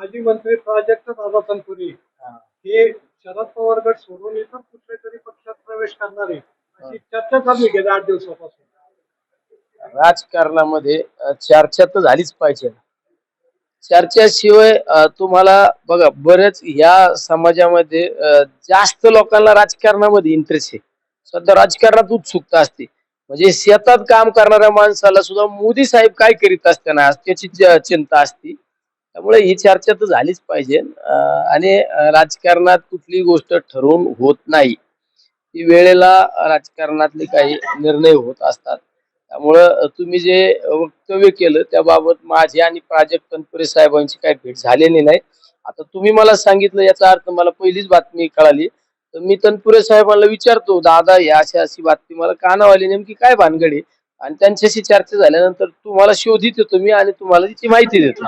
माजी मंत्री प्राजक्त दादा तनपुरे हे. शरद पवार गट सोडून इतर कुठल्या तरी पक्षात प्रवेश करणार. आहे अशी चर्चा चालू आहे गेल्या आठ दिवसापासून. राजकारणामध्ये चर्चा तर झालीच पाहिजे. चर्चेशिवाय तुम्हाला बघा बरेच या समाजामध्ये जास्त लोकांना राजकारणामध्ये इंटरेस्ट आहे. सध्या राजकारणात उत्सुकता असते. म्हणजे शेतात काम करणाऱ्या माणसाला सुद्धा मोदी साहेब काय करीत असताना त्याची चिंता असते. त्यामुळे ही चर्चा तर झालीच पाहिजे. आणि राजकारणात कुठली गोष्ट ठरवून होत नाही ती वेळेला राजकारणातले काही निर्णय होत असतात. त्यामुळं तुम्ही जे वक्तव्य केलं त्याबाबत माझी आणि प्राजक्त तनपुरे साहेबांची काही भेट झालेली नाही. आता तुम्ही मला सांगितलं याचा अर्थ मला पहिलीच बातमी कळाली. तर मी तनपुरे साहेबांना विचारतो दादा या अशी अशी बातमी मला कानावाली नेमकी काय भानगडी आणि त्यांच्याशी चर्चा झाल्यानंतर तुम्हाला शोधित येतो मी आणि तुम्हाला तिची माहिती देतो.